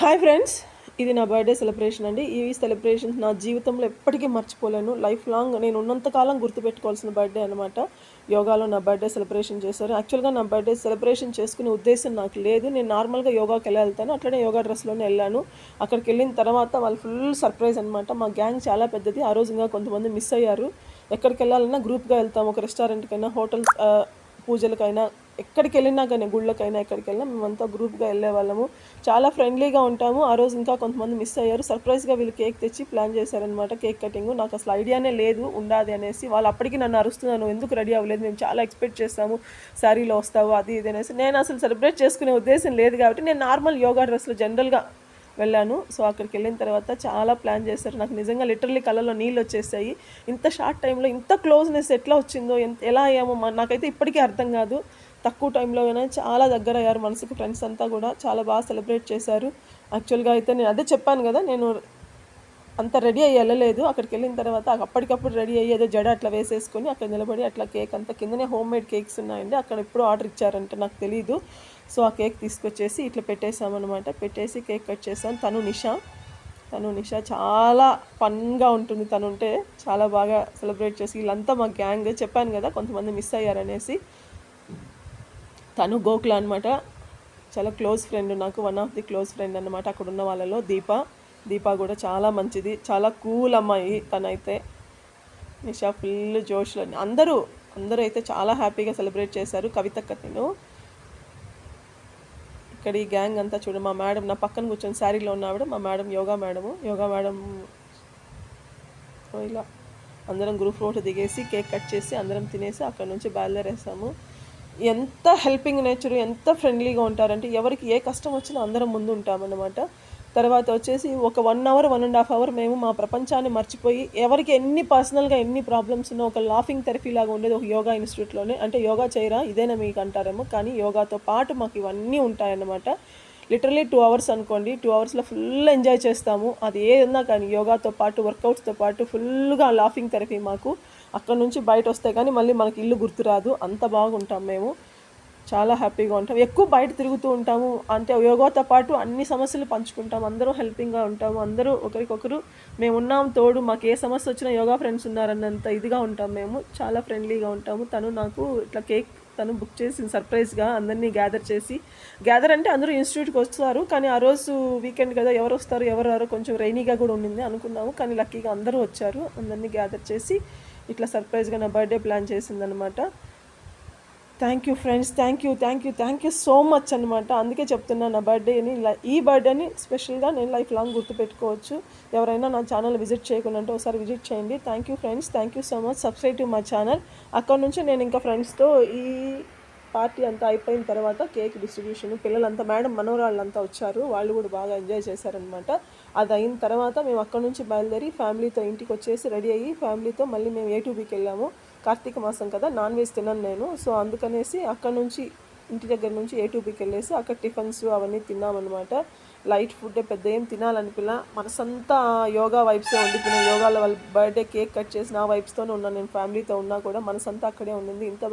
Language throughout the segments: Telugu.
హాయ్ ఫ్రెండ్స్ ఇది నా బర్త్డే సెలబ్రేషన్ అండి. ఈ సెలబ్రేషన్స్ నా జీవితంలో ఎప్పటికీ మర్చిపోలేను. లైఫ్ లాంగ్ నేను ఉన్నంతకాలం గుర్తుపెట్టుకోవాల్సిన బర్త్డే అనమాట యోగాలో నా బర్త్డే సెలబ్రేషన్ చేశారు. యాక్చువల్గా నా బర్త్డే సెలబ్రేషన్ చేసుకునే ఉద్దేశం నాకు లేదు. నేను నార్మల్గా యోగాకి వెళ్ళి వెళ్తాను అట్లనే యోగా డ్రెస్లోనే వెళ్ళాను. అక్కడికి వెళ్ళిన తర్వాత వాళ్ళు ఫుల్ సర్ప్రైజ్ అనమాట మా గ్యాంగ్ చాలా పెద్దది. ఆ రోజు ఇంకా కొంతమంది మిస్ అయ్యారు. ఎక్కడికి వెళ్ళాలన్నా గ్రూప్గా వెళ్తాం. ఒక రెస్టారెంట్కైనా హోటల్స్ పూజలకైనా ఎక్కడికి వెళ్ళినా కానీ గుళ్ళకైనా ఎక్కడికి వెళ్ళినా మేమంతా గ్రూప్గా వెళ్ళే వాళ్ళము. చాలా ఫ్రెండ్లీగా ఉంటాము. ఆ రోజు ఇంకా కొంతమంది మిస్ అయ్యారు. సర్ప్రైజ్గా వీళ్ళు కేక్ తెచ్చి ప్లాన్ చేశారనమాట కేక్ కటింగ్. నాకు అసలు ఐడియానే లేదు ఉండాది అనేసి. వాళ్ళు అప్పటికి నన్ను అరుస్తున్నాను ఎందుకు రెడీ అవ్వలేదు? మేము చాలా ఎక్స్పెక్ట్ చేస్తాము. శారీలో వస్తావు అది ఇది అనేసి. నేను అసలు సెలబ్రేట్ చేసుకునే ఉద్దేశం లేదు కాబట్టి నేను నార్మల్ యోగా డ్రెస్లో జనరల్గా వెళ్ళాను. సో అక్కడికి వెళ్ళిన తర్వాత చాలా ప్లాన్ చేశారు. నాకు నిజంగా లిటరల్లీ కళ్ళలో నీళ్ళు వచ్చేసాయి. ఇంత షార్ట్ టైంలో ఇంత క్లోజ్నెస్ ఎట్లా వచ్చిందో ఎంత ఎలా అయ్యామో నాకైతే ఇప్పటికీ అర్థం కాదు. తక్కువ టైంలో అయినా చాలా దగ్గర అయ్యారు. మనసుకి ఫ్రెండ్స్ అంతా కూడా చాలా బాగా సెలబ్రేట్ చేశారు. యాక్చువల్గా అయితే నేను అదే చెప్పాను కదా నేను అంత రెడీ అయ్యి వెళ్ళలేదు. అక్కడికి వెళ్ళిన తర్వాత అప్పటికప్పుడు రెడీ అయ్యి ఏదో జడ అట్లా వేసేసుకొని అక్కడ నిలబడి అట్లా కేక్ అంతా కిందనే హోమ్ మేడ్ కేక్స్ ఉన్నాయండి. అక్కడ ఎప్పుడు ఆర్డర్ ఇచ్చారంటే నాకు తెలియదు సో ఆ కేక్ తీసుకొచ్చేసి ఇట్లా పెట్టేసామన్నమాట పెట్టేసి కేక్ కట్ చేసాను తను నిషా. తను నిషా చాలా ఫన్గా ఉంటుంది. తను ఉంటే చాలా బాగా సెలబ్రేట్ చేసి వీళ్ళంతా మా గ్యాంగ్ చెప్పాను కదా కొంతమంది మిస్ అయ్యారనేసి. తను గోకుల అనమాట చాలా క్లోజ్ ఫ్రెండ్ నాకు one of the close friend అనమాట అక్కడ ఉన్న వాళ్ళలో దీప. దీప కూడా చాలా మంచిది. చాలా కూల్ అమ్మాయి తనైతే. నిషా ఫుల్ జోష్లో. అందరూ అందరూ అయితే చాలా హ్యాపీగా సెలబ్రేట్ చేశారు కవిత కథను ఇక్కడ ఈ గ్యాంగ్ అంతా చూడ మా మేడం నా పక్కన కూర్చొని శారీలో ఉన్నావిడ మా madam yoga madam. Yoga madam ఇలా అందరం గ్రూప్ ఫోటో దిగేసి కేక్ కట్ చేసి అందరం తినేసి అక్కడ నుంచి బయలుదేరేసాము. ఎంత హెల్పింగ్ నేచర్ ఎంత ఫ్రెండ్లీగా ఉంటారంటే ఎవరికి ఏ కష్టం వచ్చినా అందరం ముందు ఉంటామన్నమాట. తర్వాత వచ్చేసి ఒక one hour one and half hour మేము మా ప్రపంచాన్ని మర్చిపోయి ఎవరికి ఎన్ని పర్సనల్గా ఎన్ని ప్రాబ్లమ్స్ ఉన్నా ఒక లాఫింగ్ థెరపీ లాగా ఉండేది ఒక యోగా ఇన్స్టిట్యూట్లోనే. అంటే యోగా చేయరా? ఇదేనా మీకు అంటారేమో కానీ యోగాతో పాటు మాకు ఇవన్నీ ఉంటాయన్నమాట. లిటరలీ టూ అవర్స్ అనుకోండి టూ అవర్స్లో ఫుల్ ఎంజాయ్ చేస్తాము. అది ఏదన్నా కానీ యోగాతో పాటు వర్కౌట్స్తో పాటు ఫుల్గా లాఫింగ్ థెరపీ మాకు. అక్కడ నుంచి బయట వస్తే కానీ మళ్ళీ మనకి ఇల్లు గుర్తురాదు. అంత బాగుంటాం మేము. చాలా హ్యాపీగా ఉంటాం. ఎక్కువ బయట తిరుగుతూ ఉంటాము. అంటే యోగాతో పాటు అన్ని సమస్యలు పంచుకుంటాం. అందరూ హెల్పింగ్గా ఉంటాము. అందరూ ఒకరికొకరు మేము ఉన్నాం తోడు మాకు ఏ సమస్య వచ్చినా యోగా ఫ్రెండ్స్ ఉన్నారన్నంత ఇదిగా ఉంటాం మేము. చాలా ఫ్రెండ్లీగా ఉంటాము. తను నాకు ఇట్లా కేక్ తను బుక్ చేసి సర్ప్రైజ్గా అందరినీ గ్యాదర్ చేసి గ్యాదర్ అంటే అందరూ ఇన్స్టిట్యూట్కి వస్తారు కానీ ఆ రోజు వీకెండ్ కదా ఎవరు వస్తారు ఎవరు రారో కొంచెం రైనీగా కూడా ఉండింది అనుకున్నాము కానీ లక్కీగా అందరూ వచ్చారు అందరినీ గ్యాదర్ చేసి ఇట్లా సర్ప్రైజ్గా నా బర్త్డే ప్లాన్ చేసిందనమాట. Thank you friends thank you thank you thank you so much అనమాట అందుకే చెప్తున్నా నా బర్త్డేని ఈ బర్త్డేని స్పెషల్గా నేను లైఫ్ లాంగ్ గుర్తుపెట్టుకోవచ్చు. ఎవరైనా నా ఛానల్ విజిట్ చేయకుండా అంటే ఒకసారి విజిట్ చేయండి. Thank you friends thank you so much subscribe to my channel అక్కడ నుంచి నేను ఇంకా ఫ్రెండ్స్తో ఈ పార్టీ అంతా అయిపోయిన తర్వాత కేక్ డిస్ట్రిబ్యూషన్ పిల్లలంతా మేడం మనోరాళ్ళంతా వచ్చారు. వాళ్ళు కూడా బాగా ఎంజాయ్ చేశారనమాట అది అయిన తర్వాత మేము అక్కడ నుంచి బయలుదేరి ఫ్యామిలీతో ఇంటికి వచ్చేసి రెడీ అయ్యి ఫ్యామిలీతో మళ్ళీ మేము ఏ టూబీకి వెళ్ళాము. కార్తీక మాసం కదా నాన్ వెజ్ తినను నేను. సో అందుకనేసి అక్కడ నుంచి ఇంటి దగ్గర నుంచి ఏ టూబీకి వెళ్ళేసి అక్కడ టిఫిన్స్ అవన్నీ తిన్నామన్నమాట. లైట్ ఫుడ్ పెద్ద ఏం తినాలనిపిల్ల. మనసంతా యోగా వైబ్సే వండుకునే యోగాలో వాళ్ళ బర్త్డే కేక్ కట్ చేసిన ఆ వైబ్స్తోనే ఉన్నాను నేను ఫ్యామిలీతో ఉన్నా కూడా మనసంతా అక్కడే ఉండింది. ఇంత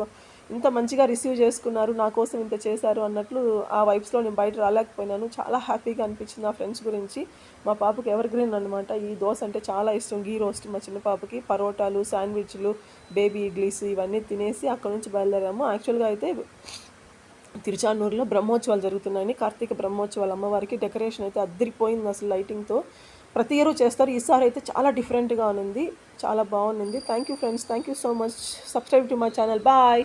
ఇంత మంచిగా రిసీవ్ చేసుకున్నారు నా కోసం ఇంత చేశారు అన్నట్లు ఆ వైబ్స్లో నేను బయట రాలేకపోయినాను. చాలా హ్యాపీగా అనిపించింది నా ఫ్రెండ్స్ గురించి. మా పాపకి ఎవర్ గ్రీన్ అనమాట ఈ దోశ అంటే చాలా ఇష్టం గీ రోస్ట్ మా చిన్న పాపకి. పరోటాలు శాండ్విచ్లు బేబీ ఇడ్లీస్ ఇవన్నీ తినేసి అక్కడ నుంచి బయలుదేరాము. యాక్చువల్గా అయితే తిరుచానూరులో బ్రహ్మోత్సవాలు జరుగుతున్నాయని కార్తీక బ్రహ్మోత్సవాలు అమ్మవారికి డెకరేషన్ అయితే అద్దరిపోయింది అసలు లైటింగ్తో. ప్రతి ఇయర్ చేస్తారు. ఈసారి అయితే చాలా డిఫరెంట్గా ఉంది. చాలా బాగుంది. Thank you friends thank you so much subscribe to my channel bye